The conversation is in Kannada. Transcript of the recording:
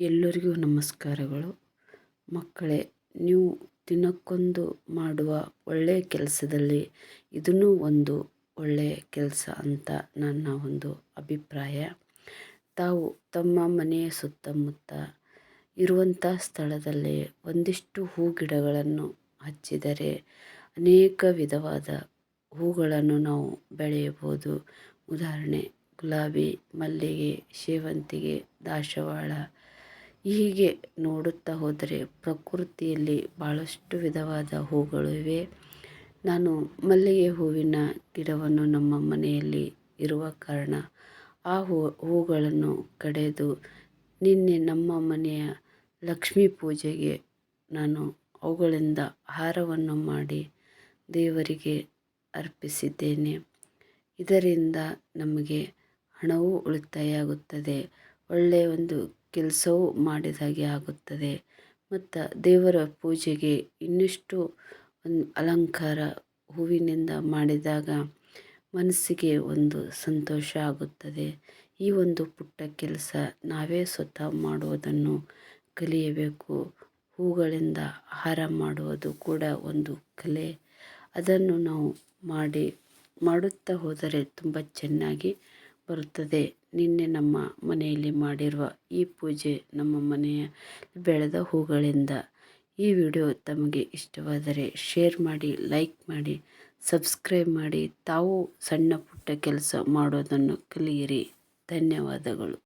ಎಲ್ಲರಿಗೂ ನಮಸ್ಕಾರಗಳು. ಮಕ್ಕಳೇ, ನೀವು ದಿನಕ್ಕೊಂದು ಮಾಡುವ ಒಳ್ಳೆಯ ಕೆಲಸದಲ್ಲಿ ಇದೂ ಒಂದು ಒಳ್ಳೆಯ ಕೆಲಸ ಅಂತ ನನ್ನ ಒಂದು ಅಭಿಪ್ರಾಯ. ತಾವು ತಮ್ಮ ಮನೆಯ ಸುತ್ತಮುತ್ತ ಇರುವಂಥ ಸ್ಥಳದಲ್ಲಿ ಒಂದಿಷ್ಟು ಹೂ ಗಿಡಗಳನ್ನು ಹಚ್ಚಿದರೆ ಅನೇಕ ವಿಧವಾದ ಹೂಗಳನ್ನು ನಾವು ಬೆಳೆಯಬಹುದು. ಉದಾಹರಣೆ, ಗುಲಾಬಿ, ಮಲ್ಲಿಗೆ, ಸೇವಂತಿಗೆ, ದಾಸವಾಳ ಹೀಗೆ ನೋಡುತ್ತಾ ಹೋದರೆ ಪ್ರಕೃತಿಯಲ್ಲಿ ಭಾಳಷ್ಟು ವಿಧವಾದ ಹೂಗಳು ಇವೆ. ನಾನು ಮಲ್ಲಿಗೆ ಹೂವಿನ ಗಿಡವನ್ನು ನಮ್ಮ ಮನೆಯಲ್ಲಿ ಇರುವ ಕಾರಣ ಆ ಹೂ, ಹೂಗಳನ್ನು ಕಡೆದು ನಿನ್ನೆ ನಮ್ಮ ಮನೆಯ ಲಕ್ಷ್ಮೀ ಪೂಜೆಗೆ ನಾನು ಅವುಗಳಿಂದ ಹಾರವನ್ನು ಮಾಡಿ ದೇವರಿಗೆ ಅರ್ಪಿಸಿದ್ದೇನೆ. ಇದರಿಂದ ನಮಗೆ ಹಣವೂ ಉಳಿತಾಯ ಆಗುತ್ತದೆ ಒಳ್ಳೆಯ ಒಂದು ಕೆಲಸವೂ ಮಾಡಿದಾಗೆ ಆಗುತ್ತದೆ. ಮತ್ತು ದೇವರ ಪೂಜೆಗೆ ಇನ್ನಿಷ್ಟು ಒಂದು ಅಲಂಕಾರ ಹೂವಿನಿಂದ ಮಾಡಿದಾಗ ಮನಸ್ಸಿಗೆ ಒಂದು ಸಂತೋಷ ಆಗುತ್ತದೆ. ಈ ಒಂದು ಪುಟ್ಟ ಕೆಲಸ ನಾವೇ ಸ್ವತಃ ಮಾಡುವುದನ್ನು ಕಲಿಯಬೇಕು. ಹೂಗಳಿಂದ ಹಾರ ಮಾಡುವುದು ಕೂಡ ಒಂದು ಕಲೆ. ಅದನ್ನು ನಾವು ಮಾಡಿ, ಮಾಡುತ್ತಾ ಹೋದರೆ ತುಂಬ ಚೆನ್ನಾಗಿ ಬರುತ್ತದೆ. ನಿನ್ನೆ ನಮ್ಮ ಮನೆಯಲ್ಲಿ ಮಾಡಿರುವ ಈ ಪೂಜೆ ನಮ್ಮ ಮನೆಯ ಬೆಳೆದ ಹೂಗಳಿಂದ. ಈ ವಿಡಿಯೋ ತಮಗೆ ಇಷ್ಟವಾದರೆ ಶೇರ್ ಮಾಡಿ, ಲೈಕ್ ಮಾಡಿ, ಸಬ್ಸ್ಕ್ರೈಬ್ ಮಾಡಿ. ತಾವು ಸಣ್ಣ ಪುಟ್ಟ ಕೆಲಸ ಮಾಡೋದನ್ನು ಕಲಿಯಿರಿ. ಧನ್ಯವಾದಗಳು.